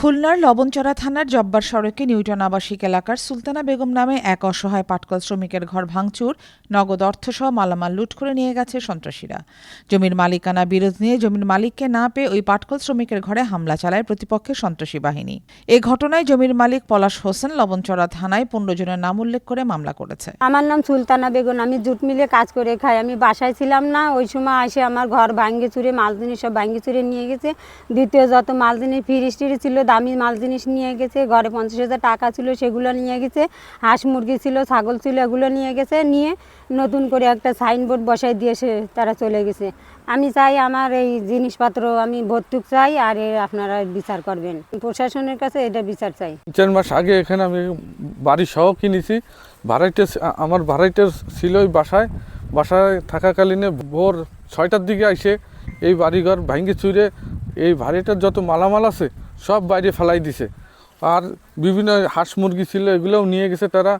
খুলনার লবণচড়া থানার জব্বার সড়কে নিউটন আবাসিক এলাকার সুলতানা বেগম নামে এক অসহায় পাটকল শ্রমিকের ঘর ভাঙচুর, নগদ অর্থসহ মালামাল লুট করে নিয়ে গেছে সন্ত্রাসীরা। জমির মালিকানা বিরোধ নিয়ে জমির মালিককে না পেয়ে ওই পাটকল শ্রমিকের ঘরে হামলা চালায় প্রতিপক্ষের সন্ত্রাসী বাহিনী। এ ঘটনায় জমির মালিক পলাশ হোসেন লবণচড়া থানায় পনেরো জনের নাম উল্লেখ করে মামলা করেছে। আমার নাম সুলতানা বেগম, আমি জুট মিলে কাজ করে খাই। আমি বাসায় ছিলাম না, ওই সময় এসে আমার ঘর ভাঙ্গে চুরে মাল জিনিস সব ভাঙ্গে চুরে নিয়ে গেছে। দ্বিতীয় যত মাল জিনিস ফ্রিজ ছিল দামি মাল জিনিস নিয়ে গেছে, ঘরে পঞ্চাশ হাজার টাকা ছিল সেগুলো নিয়ে গেছে, হাঁস মুরগি ছিল, ছাগল ছিল, এগুলো নিয়ে গেছে, নিয়ে নতুন করে একটা সাইনবোর্ড বসাই দিয়ে সে তারা চলে গেছে। আমি চাই আমার এই জিনিসপত্র আমি ভর্তুক চাই, আর আপনারা বিচার করবেন। প্রশাসনের কাছে এটা বিচার চাই। চার মাস আগে এখানে আমি বাড়ি সহ কিনেছি ভাড়াইটে আমার ভাড়াইটে ছিল ওই বাসায়। বাসায় থাকাকালীনে ভোর ছয়টার দিকে আসে এই বাড়িঘর ভাঙ্গে চুরে এই ভাড়িটার যত মালামাল আছে সব বাইরে ফেলাই দিছে। আর বিভিন্ন হাঁস মুরগি ছিল এগুলোও নিয়ে গেছে তারা।